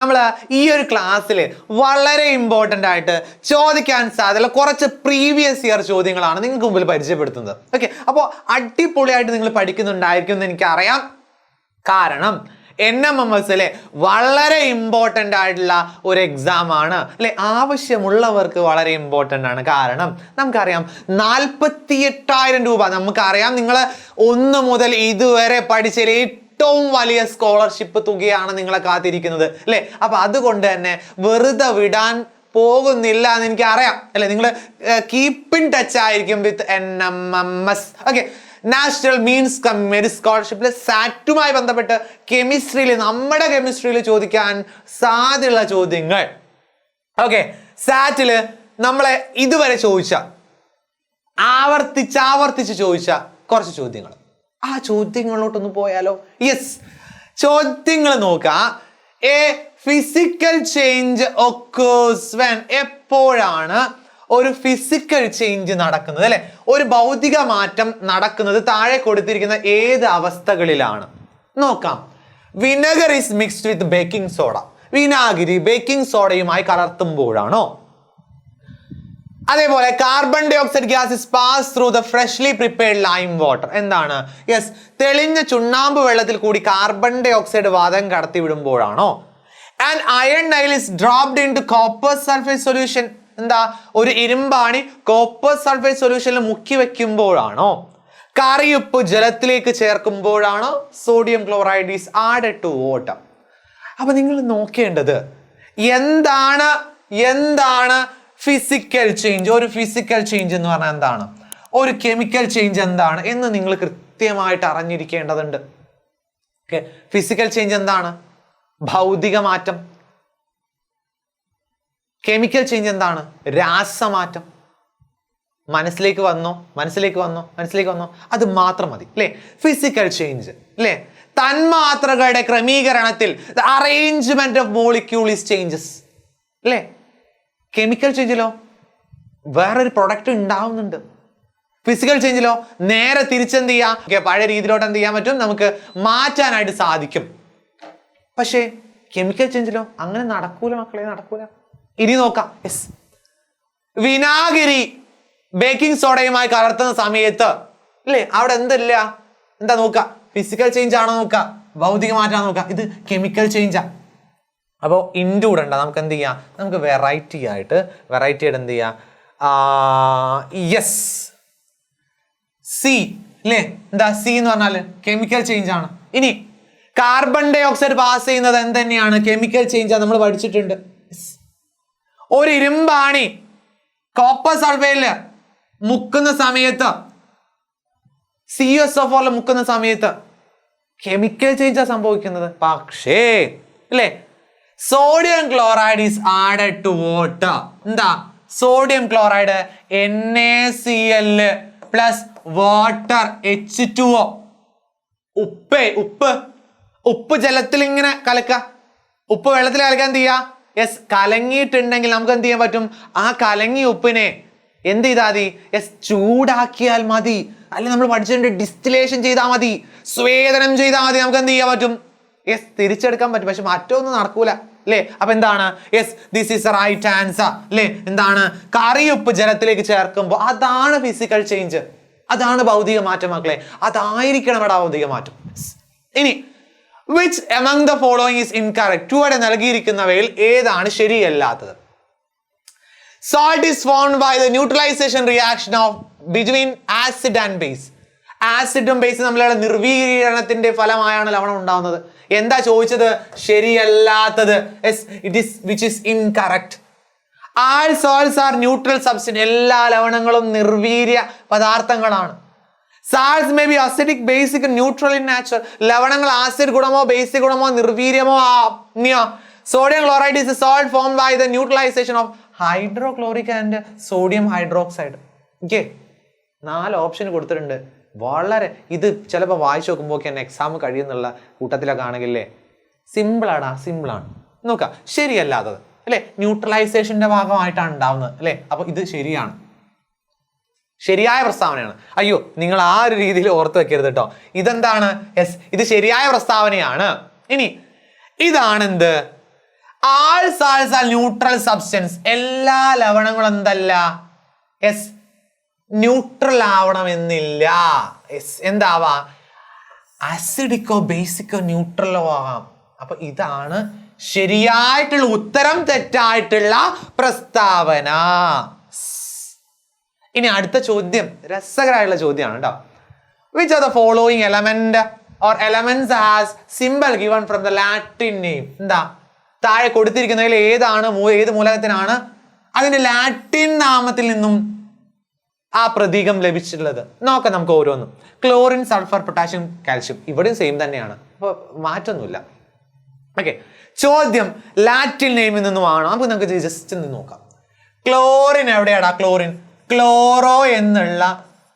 നമ്മൾ ഈ ഒരു ക്ലാസ്സിൽ വളരെ ഇമ്പോർട്ടന്റ് ആയിട്ട് ചോദിക്കാൻ സാധ്യതയുള്ള കുറച്ച് പ്രീവിയസ് ഇയർ ചോദ്യങ്ങളാണ് നിങ്ങൾക്ക് മുമ്പിൽ പരിചയപ്പെടുത്തുന്നത്. ഓക്കെ അപ്പോൾ അടിപൊളിയായിട്ട് നിങ്ങൾ പഠിക്കുന്നുണ്ടായിരിക്കും എന്ന് എനിക്കറിയാം. കാരണം എൻ എം എം എസിലെ വളരെ ഇമ്പോർട്ടന്റ് ആയിട്ടുള്ള ഒരു എക്സാം ആണ്. അല്ലെ? ആവശ്യമുള്ളവർക്ക് വളരെ ഇമ്പോർട്ടന്റ് ആണ്. കാരണം നമുക്കറിയാം നാൽപ്പത്തി എട്ടായിരം രൂപ നമുക്കറിയാം നിങ്ങൾ ഒന്ന് മുതൽ ഇതുവരെ പഠിച്ചതിൽ ഏറ്റവും വലിയ സ്കോളർഷിപ്പ് തുകയാണ് നിങ്ങളെ കാത്തിരിക്കുന്നത് അല്ലേ? അപ്പൊ അതുകൊണ്ട് തന്നെ വെറുതെ വിടാൻ പോകുന്നില്ല എന്ന് എനിക്ക് അറിയാം അല്ലെ നിങ്ങൾ കീപ്പ് ഇൻ ടച്ച് ആയിരിക്കും with N M M S okay national means കമ്മ്യൂണി സ്കോളർഷിപ്പിൽ സാറ്റുമായി ബന്ധപ്പെട്ട് കെമിസ്ട്രിയിൽ നമ്മുടെ കെമിസ്ട്രിയിൽ ചോദിക്കാൻ സാധ്യതയുള്ള ചോദ്യങ്ങൾ. ഓക്കെ സാറ്റിൽ നമ്മളെ ഇതുവരെ ചോദിച്ച ആവർത്തിച്ച് ആവർത്തിച്ച് ചോദിച്ച കുറച്ച് ചോദ്യങ്ങൾ. ആ ചോദ്യങ്ങളിലോട്ടൊന്ന് പോയാലോ? യെസ് ചോദ്യങ്ങൾ നോക്കാം. A physical change occurs when എപ്പോഴാണ് ഒരു ഫിസിക്കൽ ചേഞ്ച് നടക്കുന്നത് അല്ലെ? ഒരു ഭൗതിക മാറ്റം നടക്കുന്നത് താഴെ കൊടുത്തിരിക്കുന്ന ഏത് അവസ്ഥകളിലാണ്? നോക്കാം. Vinegar is mixed with baking soda വിനാഗിരി ബേക്കിംഗ് സോഡയുമായി കലർത്തുമ്പോഴാണോ? അതേപോലെ carbon dioxide gas is pass through the freshly prepared lime water എന്താണ്? യെസ് തെളിഞ്ഞ ചുണ്ണാമ്പ് വെള്ളത്തിൽ കൂടി കാർബൺ ഡൈ ഓക്സൈഡ് വാതകം കടത്തി വിടുമ്പോഴാണോ and iron nail is dropped into copper sulphate solution എന്താ? ഒരു ഇരുമ്പാണി കോപ്പർ സൾഫേറ്റ് സൊല്യൂഷനിൽ മുക്കി വെക്കുമ്പോഴാണോ? കറിയുപ്പ് ജലത്തിലേക്ക് ചേർക്കുമ്പോഴാണോ? Sodium chloride is add to water അപ്പൊ നിങ്ങൾ നോക്കേണ്ടത് എന്താണ് എന്താണ് ഫിസിക്കൽ ചേഞ്ച് ഒരു ഫിസിക്കൽ ചേഞ്ച് എന്ന് പറഞ്ഞാൽ എന്താണ്? ഒരു കെമിക്കൽ ചേഞ്ച് എന്താണ് എന്ന് നിങ്ങൾ കൃത്യമായിട്ട് അറിഞ്ഞിരിക്കേണ്ടതുണ്ട്. ഓക്കെ ഫിസിക്കൽ ചേഞ്ച് എന്താണ്? ഭൗതിക മാറ്റം. കെമിക്കൽ ചേഞ്ച് എന്താണ്? രാസമാറ്റം. മനസ്സിലേക്ക് വന്നോ? മനസ്സിലേക്ക് വന്നോ? മനസ്സിലേക്ക് വന്നോ? അത് മാത്രം മതി. അല്ലേ? ഫിസിക്കൽ ചേഞ്ച് അല്ലേ? തന്മാത്രകളുടെ ക്രമീകരണത്തിൽ arrangement of molecule is changes അല്ലേ? കെമിക്കൽ ചേഞ്ചിലോ വേറൊരു പ്രൊഡക്റ്റ് ഉണ്ടാവുന്നുണ്ട്. ഫിസിക്കൽ ചേഞ്ചിലോ നേരെ തിരിച്ചെന്ത് ചെയ്യാം ഓക്കെ പഴയ രീതിയിലോട്ട് എന്ത് ചെയ്യാൻ പറ്റും? നമുക്ക് മാറ്റാനായിട്ട് സാധിക്കും. പക്ഷേ കെമിക്കൽ ചേഞ്ചിലോ അങ്ങനെ നടക്കൂല മക്കളെ നടക്കൂല. ഇനി നോക്കാം. യെസ് വിനാഗിരി ബേക്കിംഗ് സോഡയുമായി കലർത്തുന്ന സമയത്ത് അല്ലേ അവിടെ എന്തല്ല? എന്താ നോക്കുക? ഫിസിക്കൽ ചേഞ്ച് ആണോ നോക്കുക? ഭൗതിക മാറ്റാണോ നോക്കുക? ഇത് കെമിക്കൽ ചേഞ്ചാ അപ്പോൾ ഇൻക്ലൂഡ് ഉണ്ട് നമുക്ക് എന്ത് ചെയ്യാം നമുക്ക് വെറൈറ്റി ആയിട്ട് വെറൈറ്റി ആയിട്ട് എന്ത് ചെയ്യാം യെസ് സി അല്ലേ എന്താ സി എന്ന് പറഞ്ഞാൽ കെമിക്കൽ ചേഞ്ച് ആണ്. ഇനി കാർബൺ ഡൈ ഓക്സൈഡ് പാസ് ചെയ്യുന്നത് എന്ത് തന്നെയാണ് കെമിക്കൽ ചേഞ്ച് നമ്മൾ പഠിച്ചിട്ടുണ്ട്. ഒരു ഇരുമ്പാണി കോപ്പർ സൾഫേറ്റിൽ മുക്കുന്ന സമയത്ത് സി എസ് എഫ് ഓറിൽ മുക്കുന്ന സമയത്ത് കെമിക്കൽ ചേഞ്ച് ആണ് സംഭവിക്കുന്നത്. പക്ഷേ അല്ലേ sodium chloride is added to water എന്താ? Sodium chloride N A C L plus water H two O ഉപ്പ് ഉപ്പ്. ഉപ്പ് ജലത്തിൽ ഇങ്ങനെ കലക്ക. ഉപ്പ് വെള്ളത്തിൽ കലക്കാൻ എന്ത് ചെയ്യാ? യെസ് കലങ്ങിയിട്ടുണ്ടെങ്കിൽ നമുക്ക് എന്ത് ചെയ്യാൻ പറ്റും? ആ കലങ്ങിയ ഉപ്പിനെ എന്ത് ചെയ്താൽ മതി? യെസ് ചൂടാക്കിയാൽ മതി. അല്ലെ നമ്മൾ പഠിച്ചിട്ടുണ്ട് ഡിസ്റ്റിലേഷൻ ചെയ്താൽ മതി. സ്വേദനം ചെയ്താൽ മതി. നമുക്ക് എന്ത് ചെയ്യാൻ പറ്റും? യെസ് തിരിച്ചെടുക്കാൻ പറ്റും. പക്ഷെ മറ്റൊന്നും നടക്കൂല. അല്ലേ അപ്പൊ എന്താണ്? Yes this is right answer അല്ലേ എന്താണ്? കറിയുപ്പ് ജലത്തിലേക്ക് ചേർക്കുമ്പോൾ അതാണ് ഫിസിക്കൽ ചേഞ്ച് അതാണ് ഭൗതിക മാറ്റം മക്കളെ. അതായിരിക്കണം ഇവിടെ ഭൗതിക മാറ്റം. ഇനി which among the following is incorrect ചുവടെ നൽകിയിരിക്കുന്നവയിൽ ഏതാണ് ശരിയല്ലാത്തത്? salt is formed by the neutralization reaction of between acid and base. ആസിഡും ബേസും തമ്മിലുള്ള നിർവീകരണത്തിന്റെ ഫലമായാണ് ലവണം ഉണ്ടാവുന്നത് എന്താ ചോദിച്ചത്? ശരിയല്ലാത്തത്. It is which is incorrect all salts are neutral substance എല്ലാ ലവണങ്ങളും നിർവീര്യ പദാർത്ഥങ്ങളാണ്. Salts may be acidic basic neutral in natural ലവണങ്ങൾ acid ഗുണമോ ബേസിക് ഗുണമോ നിർവീര്യമോ ആ sodium chloride is salt form by the neutralization of hydrochloric and sodium hydroxide okay നാല് option കൊടുത്തിട്ടുണ്ട്. വളരെ ഇത് ചിലപ്പോൾ വായിച്ചു നോക്കുമ്പോൾ തന്നെ എക്സാം കഴിയുന്നുള്ള കൂട്ടത്തിലൊക്കെ ആണെങ്കിലേ സിമ്പിളാടാ സിമ്പിളാണ് നോക്കാം ശരിയല്ലാത്തത് അല്ലേ? ന്യൂട്രലൈസേഷന്റെ ഭാഗമായിട്ടാണ് ഉണ്ടാവുന്നത് അല്ലേ? അപ്പോൾ ഇത് ശരിയാണ്. ശരിയായ പ്രസ്താവനയാണ്. അയ്യോ നിങ്ങൾ ആ ഒരു രീതിയിൽ ഓർത്ത് വെക്കരുത് കേട്ടോ ഇതെന്താണ്? യെസ് ഇത് ശരിയായ പ്രസ്താവനയാണ്. ഇനി ഇതാണ് എന്ത് ആൾ സാൾസ് ന്യൂട്രൽ സബ്സ്റ്റൻസ് എല്ലാ ലവണങ്ങളും എന്തല്ല? യെസ് ന്യൂട്രൽ ആവണമെന്നില്ല. എന്താവാ? ആസിഡിക്കോ ബേസിക്കോ ന്യൂട്രലോ ആവാം അപ്പൊ ഇതാണ് ശരിയായിട്ടുള്ള ഉത്തരം തെറ്റായിട്ടുള്ള പ്രസ്താവന. ഇനി അടുത്ത ചോദ്യം രസകരമായിട്ടുള്ള ചോദ്യമാണ് കേട്ടോ. Which are the following element or elements has symbol given from the Latin name എന്താ? താഴെ കൊടുത്തിരിക്കുന്നതിൽ ഏതാണ് ഏത് മൂലകത്തിനാണ്? അതിന്റെ ലാറ്റിൻ നാമത്തിൽ നിന്നും ആ പ്രതീകം ലഭിച്ചിട്ടുള്ളത്. നോക്കാം നമുക്ക് ഓരോന്നും. ക്ലോറിൻ സൾഫർ പൊട്ടാഷ്യം കാൽഷ്യം ഇവിടെയും സെയിം തന്നെയാണ്. അപ്പോൾ മാറ്റമൊന്നുമില്ല ഓക്കെ ചോദ്യം ലാറ്റിൻ നെയിമിൽ നിന്നുമാണോ. അപ്പോൾ നമുക്ക് ജസ്റ്റ് നിന്ന് നോക്കാം. ക്ലോറിൻ എവിടെയാടാ ക്ലോറിൻ? ക്ലോറോ എന്നുള്ള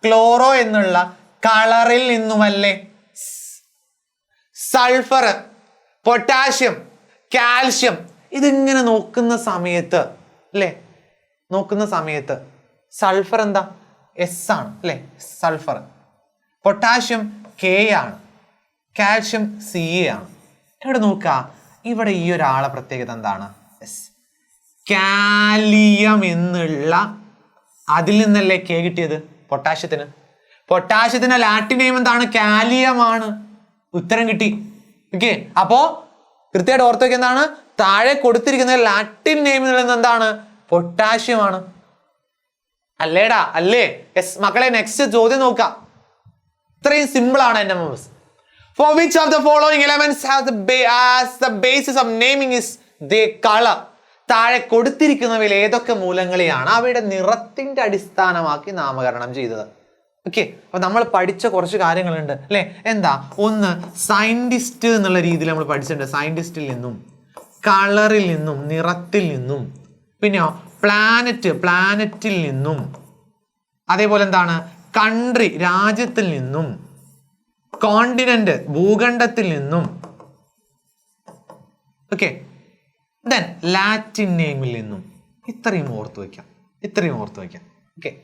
ക്ലോറോ എന്നുള്ള കളറിൽ നിന്നുമല്ലേ? സൾഫർ പൊട്ടാഷ്യം കാൽഷ്യം ഇതിങ്ങനെ നോക്കുന്ന സമയത്ത് അല്ലേ? നോക്കുന്ന സമയത്ത് സൾഫർ എന്താ? എസ് ആണ് അല്ലേ? സൾഫർ പൊട്ടാഷ്യം കെ ആണ്. കാൽഷ്യം സി എ ആണ്. ഇവിടെ നോക്കുക ഇവിടെ ഈ ഒരാളെ പ്രത്യേകത എന്താണ്? എസ് കാലിയം എന്നുള്ള അതിൽ നിന്നല്ലേ കെ കിട്ടിയത്? പൊട്ടാഷ്യത്തിന് പൊട്ടാഷ്യത്തിന് ലാറ്റിൻ നെയിം എന്താണ്? കാലിയമാണ് ഉത്തരം കിട്ടി. ഓക്കെ അപ്പോ കൃത്യമായിട്ട് ഓർത്തോക്ക് എന്താണ്? താഴെ കൊടുത്തിരിക്കുന്ന ലാറ്റിൻ നെയിമിൽ നിന്ന് എന്താണ്? പൊട്ടാഷ്യമാണ് അല്ലേടാ അല്ലേ? യെസ് മക്കളെ നെക്സ്റ്റ് ചോദ്യം നോക്കാം. ഇത്രയും സിമ്പിൾ ആണ് എന്റെ members for which of the following elements have the as the basis of naming is the colour താഴെ കൊടുത്തിരിക്കുന്നവയിൽ ഏതൊക്കെ മൂലങ്ങളെയാണ് അവയുടെ നിറത്തിന്റെ അടിസ്ഥാനമാക്കി നാമകരണം ചെയ്തത്? ഓക്കെ അപ്പൊ നമ്മൾ പഠിച്ച കുറച്ച് കാര്യങ്ങളുണ്ട് അല്ലെ? എന്താ? ഒന്ന് സയന്റിസ്റ്റ് എന്നുള്ള രീതിയിൽ നമ്മൾ പഠിച്ചിട്ടുണ്ട്. സയന്റിസ്റ്റിൽ നിന്നും കളറിൽ നിന്നും നിറത്തിൽ നിന്നും. പിന്നെയോ പ്ലാനറ്റ് പ്ലാനറ്റിൽ നിന്നും അതേപോലെ എന്താണ്? കൺട്രി രാജ്യത്തിൽ നിന്നും. കോണ്ടിനെന്റ് ഭൂഖണ്ഡത്തിൽ നിന്നും. ഓക്കെ ദെൻ ലാറ്റിൻ നെയിമിൽ നിന്നും. ഇത്രയും ഓർത്ത് വയ്ക്കാം. ഇത്രയും ഓർത്ത് വയ്ക്കാം. ഓക്കെ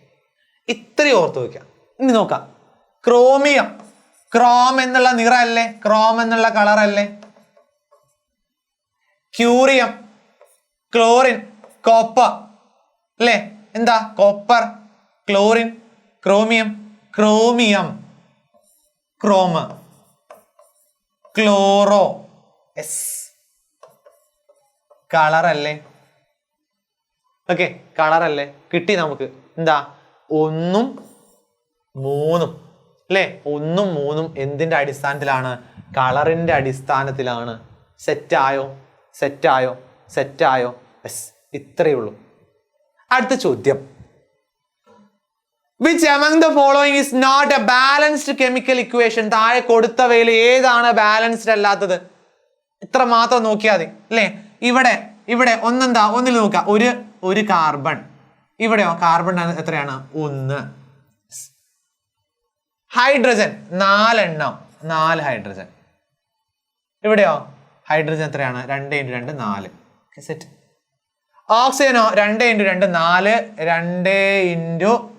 ഇത്രയും ഓർത്ത് വയ്ക്കാം. ഇനി നോക്കാം. ക്രോമിയം ക്രോം എന്നുള്ള നിറമല്ലേ? ക്രോം എന്നുള്ള കളർ അല്ലേ? ക്യൂറിയം ക്ലോറിൻ കോപ്പർ അല്ലേ? എന്താ? Copper chlorine chromium chromium chrome chloro S colour കളറല്ലേ okay അല്ലേ? കിട്ടി നമുക്ക്. എന്താ? ഒന്നും മൂന്നും. അല്ലേ? ഒന്നും മൂന്നും എന്തിന്റെ അടിസ്ഥാനത്തിലാണ്? കളറിന്റെ അടിസ്ഥാനത്തിലാണ്. സെറ്റായോ സെറ്റായോ സെറ്റായോ എസ് ഇത്രയേ ഉള്ളൂ. അടുത്ത ചോദ്യം. Which among the following is not a balanced chemical equation താഴെ കൊടുത്തവയിൽ ഏതാണ് ബാലൻസ്ഡ് അല്ലാത്തത്? ഇത്ര മാത്രം നോക്കിയാൽ മതി അല്ലേ? ഇവിടെ ഇവിടെ ഒന്നെന്താ? ഒന്നിൽ നോക്കുക. ഒരു ഒരു കാർബൺ ഇവിടെയോ കാർബൺ എത്രയാണ്? ഒന്ന്. ഹൈഡ്രജൻ നാലെണ്ണം. നാല് ഹൈഡ്രജൻ ഇവിടെയോ? ഹൈഡ്രജൻ എത്രയാണ്? രണ്ട് ഇന്റു രണ്ട് നാല്. സെറ്റ് ഓക്സിജനോ രണ്ട് ഇന്റു രണ്ട് നാല് രണ്ട് ഇന്റു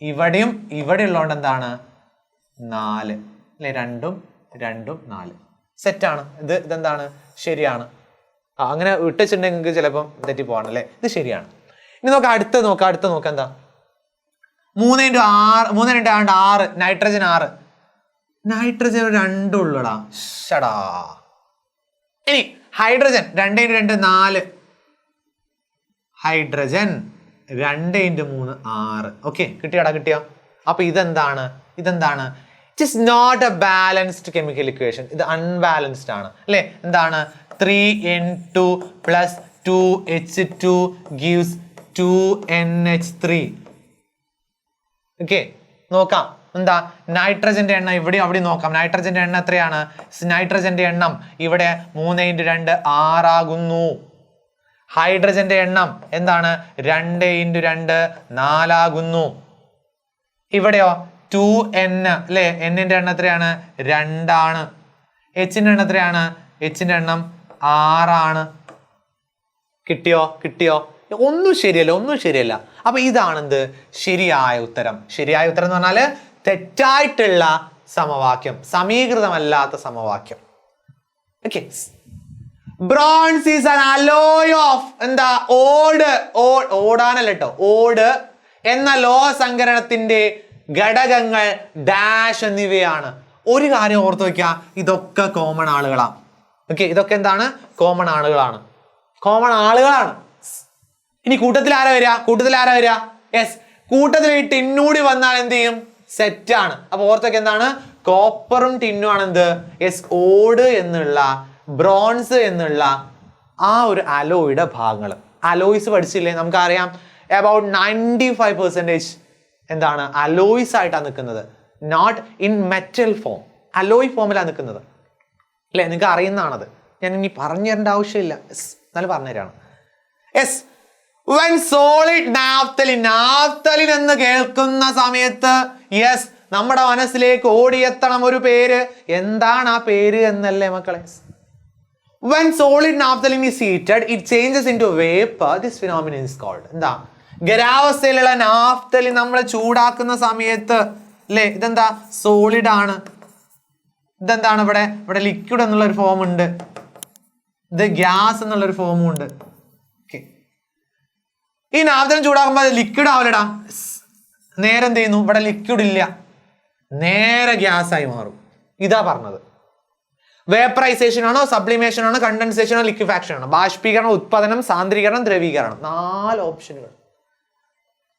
ഇവിടെയും ഇവിടെ ഉള്ളതുകൊണ്ട് എന്താണ്? നാല്. അല്ലെ? രണ്ടും രണ്ടും നാല്. സെറ്റാണ് ഇത് ഇതെന്താണ്? ശരിയാണ്. ആ അങ്ങനെ വിട്ടിട്ടുണ്ടെങ്കിൽ ചിലപ്പം തെറ്റി പോകണം അല്ലേ? ഇത് ശരിയാണ്. ഇനി നോക്കാം അടുത്ത് നോക്കാം അടുത്ത് നോക്കാം എന്താ? മൂന്ന് ഇന്റു ആറ് മൂന്ന് രണ്ട് ആണ്ട് ആറ് നൈട്രജൻ ആറ്. നൈട്രജൻ രണ്ടുള്ളടാ ഷടാ. ഇനി ഹൈഡ്രജൻ രണ്ട് ഇന്റു രണ്ട് നാല്. ഹൈഡ്രജൻ രണ്ട് ഇന്റു മൂന്ന് ആറ്. ഓക്കെ കിട്ടിയാടാ കിട്ടിയോ? അപ്പൊ ഇതെന്താണ്? ഇതെന്താണ്? It is not a balanced chemical equation ഇത് അൺബാലൻസ്ഡ് ആണ്. അല്ലേ? എന്താണ്? Three N two plus two H two gives two N H three okay നോക്കാം. എന്താ? നൈട്രജന്റെ എണ്ണം ഇവിടെ അവിടെ നോക്കാം. നൈട്രജന്റെ എണ്ണം എത്രയാണ്? നൈട്രജന്റെ എണ്ണം ഇവിടെ മൂന്ന് ഇന്റു രണ്ട് ആറാകുന്നു. ഹൈഡ്രജന്റെ എണ്ണം എന്താണ്? രണ്ട് ഇന്റു രണ്ട് നാലാകുന്നു. ഇവിടെയോ? ടു എൻ അല്ലേ? എന്നിന്റെ എണ്ണം എത്രയാണ്? രണ്ടാണ്. എച്ചിന്റെ എണ്ണം എത്രയാണ്? എച്ചിന്റെ എണ്ണം ആറാണ്. കിട്ടിയോ? കിട്ടിയോ? ഒന്നും ശരിയല്ല ഒന്നും ശരിയല്ല. അപ്പൊ ഇതാണെന്ത്? ശരിയായ ഉത്തരം. ശരിയായ ഉത്തരം എന്ന് പറഞ്ഞാൽ തെറ്റായിട്ടുള്ള സമവാക്യം സമീകൃതമല്ലാത്ത സമവാക്യം. Okay bronze is an alloy of എന്താ ഓട് ഓടാനല്ല കേട്ടോ ഓട് എന്ന ലോഹസങ്കരണത്തിന്റെ ഘടകങ്ങൾ ഡാഷ് എന്നിവയാണ്. ഒരു കാര്യം ഓർത്തു വയ്ക്കുക ഇതൊക്കെ കോമൺ ആളുകളാണ് ഓക്കെ ഇതൊക്കെ എന്താണ്? കോമൺ ആളുകളാണ്. കോമൺ ആളുകളാണ്. ഇനി കൂട്ടത്തിൽ ആരാ വരിക കൂട്ടത്തിൽ ആരാ വരിക യെസ് കൂട്ടത്തിൽ ഈ ടിന്നൂടി വന്നാൽ എന്ത് ചെയ്യും? സെറ്റാണ് ആണ്. അപ്പൊ ഓർത്തൊക്കെ എന്താണ്? കോപ്പറും ടിന്നും ആണ് എന്ത് യെസ് ഓട് എന്നുള്ള ബ്രോൺസ് എന്നുള്ള ആ ഒരു അലോയുടെ ഭാഗങ്ങൾ. അലോയ്സ് പഠിച്ചില്ലേ? നമുക്കറിയാം. അബൌട്ട് നയന്റി ഫൈവ് പെർസെന്റേജ് എന്താണ്? അലോയ്സ് ആയിട്ടാണ് നിൽക്കുന്നത്. Not in metal form alloy ഫോമിലാണ് നിൽക്കുന്നത്. അല്ലേ? നിങ്ങൾക്ക് അറിയുന്നതാണത്. ഞാൻ ഇനി പറഞ്ഞു തരേണ്ട ആവശ്യമില്ല. എസ് എന്നാലും പറഞ്ഞുതരാണ് yes when solid naphthalene naphthalene എന്ന് കേൾക്കുന്ന സമയത്ത് യെസ് നമ്മുടെ മനസ്സിലേക്ക് ഓടിയെത്തണം ഒരു പേര്. എന്താണ് ആ പേര് എന്നല്ലേ മക്കളെ? When solid naphthalene heated it changes into vapor. This phenomenon is called എന്താ? ഖരാവസ്ഥയിലുള്ള നാഫ്തലിൻ നമ്മൾ ചൂടാക്കുന്ന സമയത്ത് അല്ലേ ഇതെന്താ? സോളിഡ് ആണ്. ഇതെന്താണ് ഇവിടെ? ഇവിടെ ലിക്വിഡ് എന്നുള്ള ഒരു ഫോം ഉണ്ട്. ഇത് ഗ്യാസ് എന്നുള്ള ഒരു ഫോമും ഉണ്ട്. ഓക്കെ ഈ നാഫ്തലിൻ ചൂടാക്കുമ്പോൾ അത് ലിക്വിഡ് ആവില്ലടാ നേരെ എന്ത് ചെയ്യുന്നു? ഇവിടെ ലിക്വിഡ് ഇല്ല. നേരെ ഗ്യാസ് ആയി മാറും. ഇതാ പറഞ്ഞത്. വേപ്പറൈസേഷൻ ആണോ സബ്ലിമേഷൻ ആണോ കണ്ടൻസേഷൻ ആണോ ലിക്വിഫാക്ഷൻ ആണോ? ബാഷ്പീകരണം ഉത്പാദനം സാന്ദ്രീകരണം ദ്രവീകരണം. നാല് ഓപ്ഷനുകൾ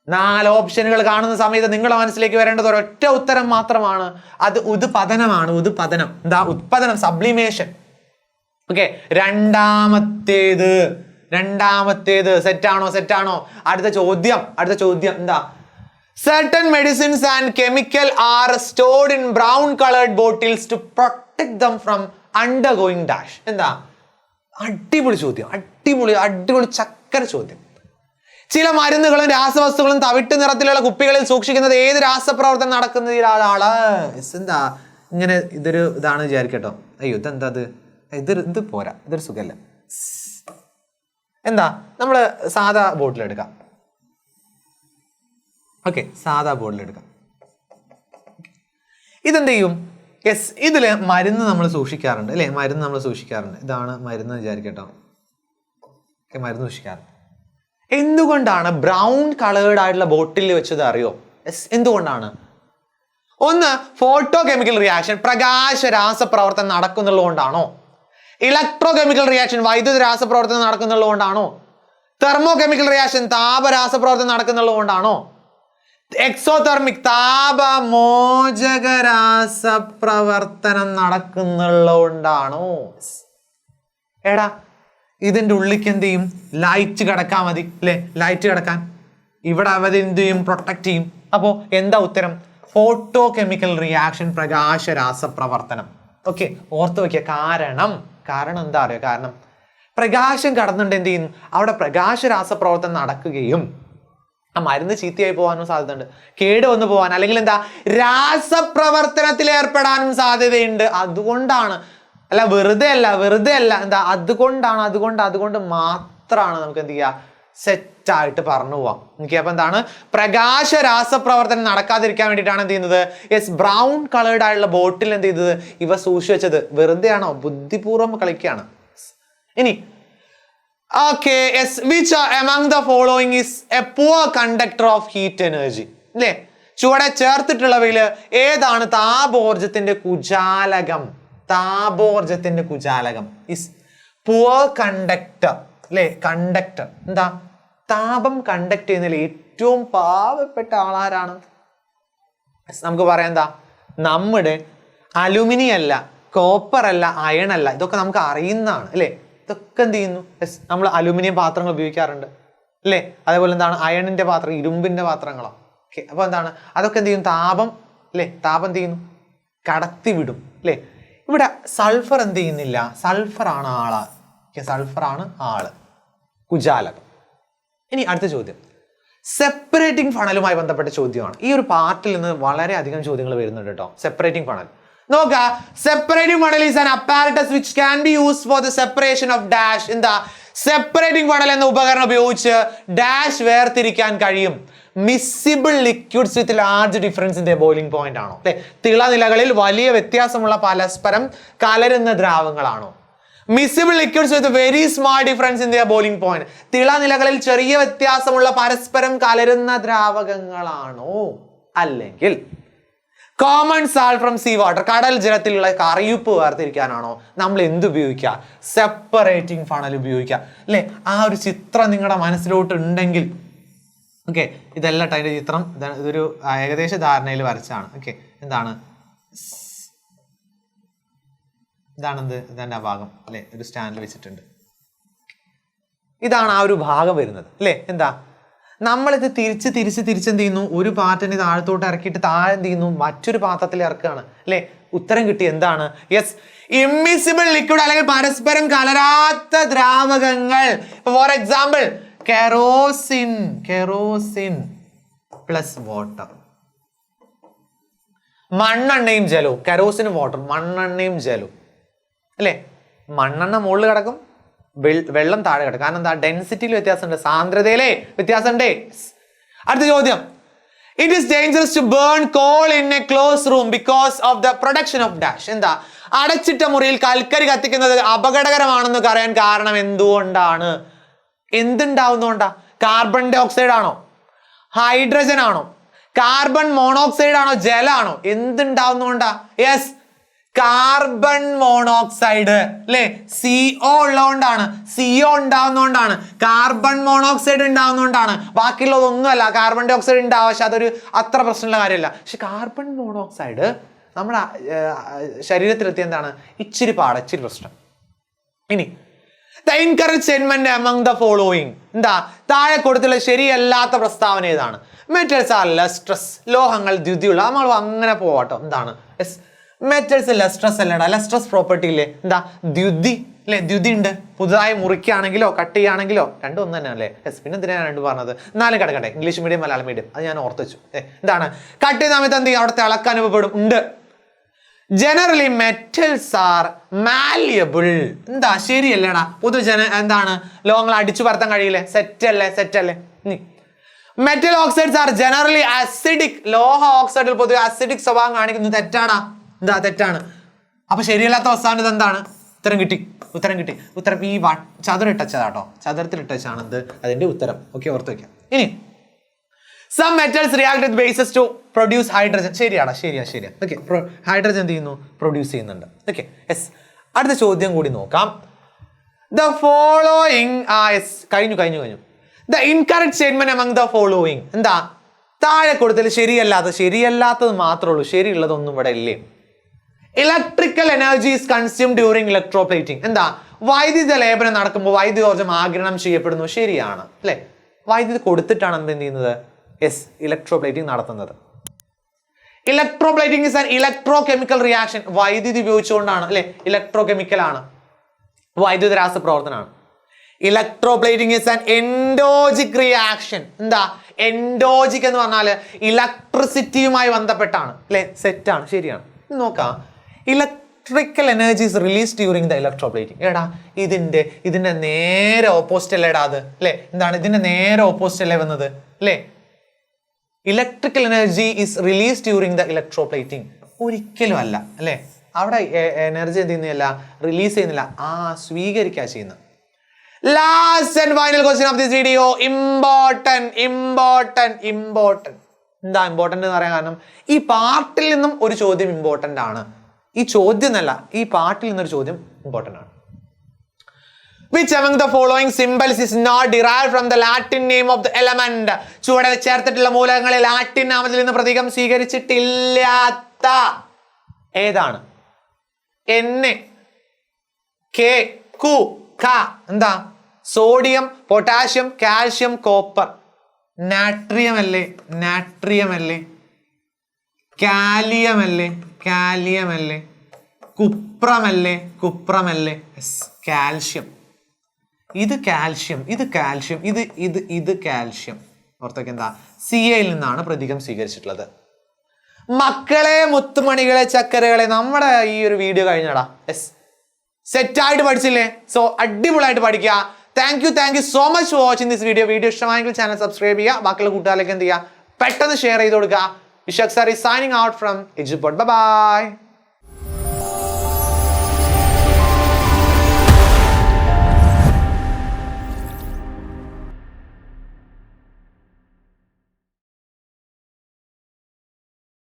നാല് ഓപ്ഷനുകൾ കാണുന്ന സമയത്ത് നിങ്ങളുടെ മനസ്സിലേക്ക് വരേണ്ടത് ഒരൊറ്റ ഉത്തരം മാത്രമാണ്. അത് ഉത്പതനമാണ് ഉത്പതനം എന്താ? ഉത്പതനം സബ്ലിമേഷൻ ഓക്കെ രണ്ടാമത്തേത്. രണ്ടാമത്തേത് സെറ്റാണോ സെറ്റാണോ അടുത്ത ചോദ്യം അടുത്ത ചോദ്യം എന്താ? Certain medicines and chemical are stored in brown coloured bottles to protect them them from going dash എന്താ? അടിപൊളി ചോദ്യം. അടിപൊളി അടിപൊളി ചക്കര ചോദ്യം. ചില മരുന്നുകളും രാസവസ്തുക്കളും തവിട്ട് നിറത്തിലുള്ള കുപ്പികളിൽ സൂക്ഷിക്കുന്നത് ഏത് രാസപ്രവർത്തനം നടക്കുന്ന ഒരാളാണ് എന്താ? ഇങ്ങനെ ഇതൊരു ഇതാണ് വിചാരിക്കട്ടോ. അയ്യോ ഇതെന്താ അത്? ഇത് ഇത് പോരാ. ഇതൊരു സുഖമല്ല എന്താ? നമ്മൾ സാധാ ബോട്ടിൽ എടുക്കാം. ഓക്കെ സാധാ ബോട്ടിൽ എടുക്കാം. ഇതെന്ത് ചെയ്യും? യെസ് ഇതിൽ മരുന്ന് നമ്മൾ സൂക്ഷിക്കാറുണ്ട് അല്ലേ? മരുന്ന് നമ്മൾ സൂക്ഷിക്കാറുണ്ട്. ഇതാണ് മരുന്ന് വിചാരിക്കട്ടോ. ഓക്കെ മരുന്ന് സൂക്ഷിക്കാറുണ്ട്. എന്തുകൊണ്ടാണ് ബ്രൗൺ കളേർഡ് ആയിട്ടുള്ള ബോട്ടിൽ വെച്ചത് അറിയോ? യെസ് എന്തുകൊണ്ടാണ്? ഒന്ന് ഫോട്ടോ കെമിക്കൽ റിയാക്ഷൻ പ്രകാശ രാസപ്രവർത്തനം നടക്കുന്നുള്ളതുകൊണ്ടാണോ ഇലക്ട്രോ കെമിക്കൽ റിയാക്ഷൻ വൈദ്യുത രാസപ്രവർത്തനം നടക്കുന്നുള്ളതുകൊണ്ടാണോ തെർമോ കെമിക്കൽ റിയാക്ഷൻ താപ രാസപ്രവർത്തനം നടക്കുന്നുള്ളതുകൊണ്ടാണോ എക്സോതെർമിക് താപമോചകരാസപ്രവർത്തനം നടക്കുന്നുള്ളതുകൊണ്ടാണോ? എടാ ഇതിന്റെ ഉള്ളിക്ക് എന്ത് ചെയ്യും? ലൈറ്റ് കിടക്കാൻ മതി അല്ലേ? ലൈറ്റ് കിടക്കാൻ. ഇവിടെ അവർ എന്ത് ചെയ്യും? പ്രൊട്ടക്ട് ചെയ്യും. അപ്പോൾ എന്താ ഉത്തരം? ഫോട്ടോ കെമിക്കൽ റിയാക്ഷൻ പ്രകാശ രാസപ്രവർത്തനം ഓക്കെ ഓർത്ത് വയ്ക്കുക കാരണം കാരണം എന്താ അറിയുക കാരണം പ്രകാശം കടന്നുണ്ട് എന്ത് ചെയ്യുന്നു? അവിടെ പ്രകാശ രാസപ്രവർത്തനം നടക്കുകയും ആ മരുന്ന് ചീത്തയായി പോകാനും സാധ്യതയുണ്ട്. കേട് വന്ന് പോകാൻ അല്ലെങ്കിൽ എന്താ രാസപ്രവർത്തനത്തിൽ ഏർപ്പെടാനും സാധ്യതയുണ്ട്. അതുകൊണ്ടാണ് അല്ല വെറുതെ അല്ല വെറുതെ അല്ല എന്താ അതുകൊണ്ടാണ് അതുകൊണ്ട് അതുകൊണ്ട് മാത്രമാണ് നമുക്ക് എന്ത് ചെയ്യുക സെറ്റായിട്ട് പറഞ്ഞു പോവാം. എനിക്ക് അപ്പൊ എന്താണ് പ്രകാശ രാസപ്രവർത്തനം നടക്കാതിരിക്കാൻ വേണ്ടിയിട്ടാണ് എന്ത് ചെയ്യുന്നത് യെസ് ബ്രൗൺ കളേർഡ് ആയിട്ടുള്ള ബോട്ടിൽ എന്ത് ചെയ്തത് ഇവ സൂക്ഷിച്ചത് വെറുതെയാണോ? ബുദ്ധിപൂർവം കളിക്കുകയാണ്. ഇനി okay yes which among the following is a poor conductor of heat energy അല്ലേ ചുവടെ ചേർത്തിട്ടുള്ളവയിൽ ഏതാണ് താപോർജത്തിന്റെ കുജാലകം? താപോർജത്തിന്റെ കുജാലകം ഇസ് പുവർ കണ്ടക്ടർ അല്ലേ കണ്ടക്ടർ എന്താ? താപം കണ്ടക്ട് ചെയ്യുന്നതിൽ ഏറ്റവും പാവപ്പെട്ട ആളാരാണ്? നമുക്ക് പറയാം എന്താ? നമ്മുടെ അലുമിനിയം അല്ല കോപ്പർ അല്ല അയൺ അല്ല ഇതൊക്കെ നമുക്ക് അറിയുന്നതാണ് അല്ലേ ഇതൊക്കെ എന്ത് ചെയ്യുന്നു? നമ്മൾ അലുമിനിയം പാത്രങ്ങൾ ഉപയോഗിക്കാറുണ്ട്. അല്ലേ? അതേപോലെ എന്താണ്? അയണിന്റെ പാത്രം ഇരുമ്പിന്റെ പാത്രങ്ങളോ. ഓക്കെ അപ്പോൾ എന്താണ്? അതൊക്കെ എന്ത് ചെയ്യും താപം അല്ലേ? താപം എന്ത് ചെയ്യുന്നു? കടത്തിവിടും അല്ലേ? ഇവിടെ സൾഫർ എന്ത് ചെയ്യുന്നില്ല? സൾഫറാണ് ആൾ. ആണ് ആൾ. കുജാലകം. ഇനി അടുത്ത ചോദ്യം. സെപ്പറേറ്റിംഗ് ഫണലുമായി ബന്ധപ്പെട്ട ചോദ്യമാണ്. ഈ ഒരു പാർട്ടിൽ നിന്ന് വളരെയധികം ചോദ്യങ്ങൾ വരുന്നുണ്ട് കേട്ടോ. സെപ്പറേറ്റിംഗ് ഫണൽ നോക്ക separating model is an apparatus which can be use for the separation of dash എന്താ? സെപ്പറേറ്റിംഗ് മോഡൽ എന്ന ഉപകരണം ഉപയോഗിച്ച് ഡാഷ് വേർതിരിക്കാൻ കഴിയും. Miscible liquids with large difference in boiling point ആണോ? അല്ലെ? തിളനിലകളിൽ വലിയ വ്യത്യാസമുള്ള പരസ്പരം കലരുന്ന ദ്രാവങ്ങളാണോ? Miscible liquids with very small difference in their boiling point തിളനിലകളിൽ ചെറിയ വ്യത്യാസമുള്ള പരസ്പരം കലരുന്ന ദ്രാവകങ്ങളാണോ? അല്ലെങ്കിൽ common salt from sea water കടൽ ജലത്തിലുള്ള കറിയുപ്പ് വേർതിരിക്കാനാണോ നമ്മൾ എന്ത് ഉപയോഗിക്കുക? സെപ്പറേറ്റിംഗ് ഫണൽ ഉപയോഗിക്കുക. അല്ലേ? ആ ഒരു ചിത്രം നിങ്ങളുടെ മനസ്സിലോട്ട് ഉണ്ടെങ്കിൽ ഓക്കെ ഇതല്ല അതിന്റെ ചിത്രം ഇതാ- ഇതൊരു ഏകദേശ ധാരണയിൽ വരച്ചാണ്. ഓക്കെ എന്താണ്? ഇതാണെന്ത്? ഇതെന്റെ ആ ഭാഗം. അല്ലേ? ഒരു സ്റ്റാൻഡിൽ വെച്ചിട്ടുണ്ട്. ഇതാണ് ആ ഒരു ഭാഗം വരുന്നത്. അല്ലേ? എന്താ? നമ്മളിത് തിരിച്ച് തിരിച്ച് തിരിച്ചെന്ത് ചെയ്യുന്നു? ഒരു പാറ്റിന് താഴത്തോട്ട് ഇറക്കിയിട്ട് താഴെ എന്ത് ചെയ്യുന്നു? മറ്റൊരു പാത്രത്തിൽ ഇറക്കുകയാണ്. അല്ലേ? ഉത്തരം കിട്ടി എന്താണ്? യെസ് ഇമ്മിസിബിൾ ലിക്വിഡ് അല്ലെങ്കിൽ പരസ്പരം കലരാത്ത ദ്രാവകങ്ങൾ. For example kerosene kerosene plus water മണ്ണെണ്ണയും ജലവും. കെറോസിനും വാട്ടർ മണ്ണെണ്ണയും ജലവും. അല്ലേ? മണ്ണെണ്ണ മുകളിൽ കിടക്കും. വെള്ളം താഴെ കിടക്കും. കാരണം എന്താ? ഡെൻസിറ്റിയിൽ വ്യത്യാസമുണ്ട്. സാന്ദ്രതയിലേ വ്യത്യാസമുണ്ട്. അടുത്ത ചോദ്യം. It is dangerous to burn coal in a close room because of the production of dash എന്താ? അടച്ചിട്ട മുറിയിൽ കൽക്കരി കത്തിക്കുന്നത് അപകടകരമാണെന്ന് പറയാൻ കാരണം എന്തുകൊണ്ടാണ്? എന്തുണ്ടാവുന്നതുകൊണ്ടാ? കാർബൺ ഡൈ ഓക്സൈഡ് ആണോ? ഹൈഡ്രജൻ ആണോ? കാർബൺ മോണോക്സൈഡ് ആണോ? ജലാണോ എന്തുണ്ടാവുന്നതുകൊണ്ടാ? യെസ് കാർബൺ മോണോക്സൈഡ് അല്ലെ സി ഒ ഉള്ളതുകൊണ്ടാണ്. സി ഒ ഉണ്ടാവുന്നതുകൊണ്ടാണ്. കാർബൺ മോണോക്സൈഡ് ഉണ്ടാവുന്നതുകൊണ്ടാണ്. ബാക്കിയുള്ളതൊന്നുമല്ല. കാർബൺ ഡൈ ഓക്സൈഡ് ഉണ്ടാവും പക്ഷെ അതൊരു അത്ര പ്രശ്നമുള്ള കാര്യമല്ല. പക്ഷെ കാർബൺ മോണോക്സൈഡ് നമ്മുടെ ശരീരത്തിലെത്തി എന്താണ്? ഇച്ചിരി പാട ഇച്ചിരി പ്രശ്നം. ഇനി the statement among the following എന്താ? താഴെ കൊടുത്തുള്ള ശരിയല്ലാത്ത പ്രസ്താവന ഏതാണ്? മെറ്റൽസ് ആർ സ്ട്രെസ് ലോഹങ്ങൾ ദ്യുതിയുള്ള. നമ്മൾ അങ്ങനെ പോവാട്ടോ. എന്താണ്? മെറ്റൽസ് ലെസ്ട്രസ് അല്ലടാ. ലെസ്ട്രസ് പ്രോപ്പർട്ടി ഇല്ലേ? എന്താ ദ്യുതി അല്ലേ? ദ്യുതി ഉണ്ട്. പുതുതായി മുറിക്കുകയാണെങ്കിലോ കട്ട് ചെയ്യുകയാണെങ്കിലോ രണ്ടും ഒന്ന് തന്നെ അല്ലേ? എസ് പിന്നെ എന്തിനാണ് രണ്ട് പറഞ്ഞത്? നാലും കിടക്കട്ടെ. ഇംഗ്ലീഷ് മീഡിയം മലയാളം മീഡിയം അത് ഞാൻ ഓർത്തിച്ചു എന്താണ്? കട്ട് ചെയ്ത സമയത്ത് എന്ത് അവിടെ തിളക്കം അനുഭവപ്പെടും. ഉണ്ട്. ജനറലി മെറ്റൽസ് ആർ മാലിയബിൾ എന്താ? ശരിയല്ലേടാ. പൊതുജന എന്താണ്? ലോങ്ങൾ അടിച്ചു പറത്താൻ കഴിയില്ലേ? സെറ്റ് അല്ലേ? സെറ്റ് അല്ലേ? Metal oxides are generally acidic ലോഹ ഓക്സൈഡിൽ പൊതുവെ അസിഡിക് സ്വഭാവം കാണിക്കുന്നത് തെറ്റാടാ എന്താ തെറ്റാണ്. അപ്പൊ ശരിയല്ലാത്ത അവസാനം ഇത് എന്താണ് ഉത്തരം കിട്ടി. ഉത്തരം കിട്ടി. ഉത്തരം ഈ ചതുരം ചതുരം ഇട്ടച്ചതാട്ടോ. ചതുരത്തിൽ ഇട്ടച്ചാണ് എന്ത് അതിന്റെ ഉത്തരം. ഓക്കെ ഓർത്ത് വെക്കാം. ഇനി some metals react with bases to produce hydrogen ശരിയാടാ ശരിയാ ശരിയാ. ഓക്കെ ഹൈഡ്രജൻ എന്ത് ചെയ്യുന്നു? പ്രൊഡ്യൂസ് ചെയ്യുന്നുണ്ട്. ഓക്കെ യെസ് അടുത്ത ചോദ്യം കൂടി നോക്കാം. ദ ഫോളോയിങ് ആ യെസ് കഴിഞ്ഞു കഴിഞ്ഞു കഴിഞ്ഞു. The incorrect statement among the following എന്താ? താഴെ കൊടുത്തതിൽ ശരിയല്ലാത്ത ശരിയല്ലാത്തത് മാത്രമേ ഉള്ളൂ. ശരിയുള്ളതൊന്നും ഇവിടെ ഇല്ലേ? Electrical energy is consume during electroplating എന്താ? വൈദ്യുത ലേപനം നടക്കുമ്പോൾ വൈദ്യുതോർജം ആഗിരണം ചെയ്യപ്പെടുന്നു. ശരിയാണ് അല്ലെ? വൈദ്യുതി കൊടുത്തിട്ടാണ് എന്ത് ചെയ്യുന്നത്? യെസ് ഇലക്ട്രോപ്ലേറ്റിംഗ് നടത്തുന്നത്. Electroplating is an electro chemical reaction വൈദ്യുതി ഉപയോഗിച്ചുകൊണ്ടാണ് അല്ലെ? ഇലക്ട്രോ കെമിക്കൽ ആണ്. വൈദ്യുത രാസ പ്രവർത്തനമാണ്. ഇലക്ട്രോപ്ലേറ്റിംഗ് ഇസ് ആൻ എൻഡോജിക് റിയാക്ഷൻ എന്താ? എൻഡോജിക് എന്ന് പറഞ്ഞാൽ ഇലക്ട്രിസിറ്റിയുമായി ബന്ധപ്പെട്ടാണ് അല്ലെ? സെറ്റാണ് ശരിയാണ്. നോക്കാം. Electrical energies release during the electroplating എടാ ഇതിന്റെ ഇതിന്റെ നേരെ ഓപ്പോസിറ്റ് അല്ലേ എടാ അത് അല്ലേ? എന്താണ് ഇതിന്റെ നേരെ ഓപ്പോസിറ്റ് അല്ലേ വന്നത് അല്ലേ? Electrical energy is release during the electroplating ഒരിക്കലും അല്ല അല്ലേ? അവിടെ എനർജി എന്ത് ചെയ്യുന്നില്ല റിലീസ് ചെയ്യുന്നില്ല ആ സ്വീകരിക്കുക ചെയ്യുന്നത് last and final question of this video important important important എന്താ ഇമ്പോർട്ടന്റ് എന്ന് പറയാൻ കാരണം ഈ പാർട്ടിൽ നിന്നും ഒരു ചോദ്യം ഇമ്പോർട്ടന്റ് ആണ്. ഈ ചോദ്യം എന്നല്ല ഈ പാട്ടിൽ നിന്നൊരു ചോദ്യം ഇമ്പോർട്ടന്റ് ആണ്. Which among the following symbols is not derive from the Latin name of the element ചുവടെ ചേർത്തിട്ടുള്ള മൂലകങ്ങളിൽ ലാറ്റിൻ നാമത്തിൽ നിന്ന് പ്രതീകം സ്വീകരിച്ചിട്ടില്ലാത്ത ഏതാണ്? എന്നെ കെ കു ക എന്താ? സോഡിയം പൊട്ടാഷ്യം കാൽഷ്യം കോപ്പർ നാട്രിയം അല്ലേ? നാട്രിയം അല്ലേ? കാലിയം അല്ലേ? കാലിയം അല്ലേ കുപ്രമല്ലേ? കുപ്രമല്ലേ കാൽഷ്യം. ഇത് കാൽഷ്യം ഇത് കാൽഷ്യം ഇത് ഇത് ഇത് കാൽഷ്യം. ഓർത്തൊക്കെ എന്താ? സി എയിൽ നിന്നാണ് പ്രതീകം സ്വീകരിച്ചിട്ടുള്ളത്. മക്കളെ മുത്തുമണികളെ ചക്കരകളെ നമ്മുടെ ഈ ഒരു വീഡിയോ കഴിഞ്ഞടാ യെസ്. സെറ്റായിട്ട് പഠിച്ചില്ലേ? സോ അടിപൊളിയായിട്ട് പഠിക്കുക. Thank you thank you so much for watching this video video ഇഷ്ടമായെങ്കിൽ ചാനൽ സബ്സ്ക്രൈബ് ചെയ്യുക. ബാക്കിയുള്ള കൂട്ടുകാരിലേക്ക് എന്ത് ചെയ്യുക? പെട്ടെന്ന് ഷെയർ ചെയ്ത് കൊടുക്കുക. Ishak sir is signing out from Egypt. Bye bye.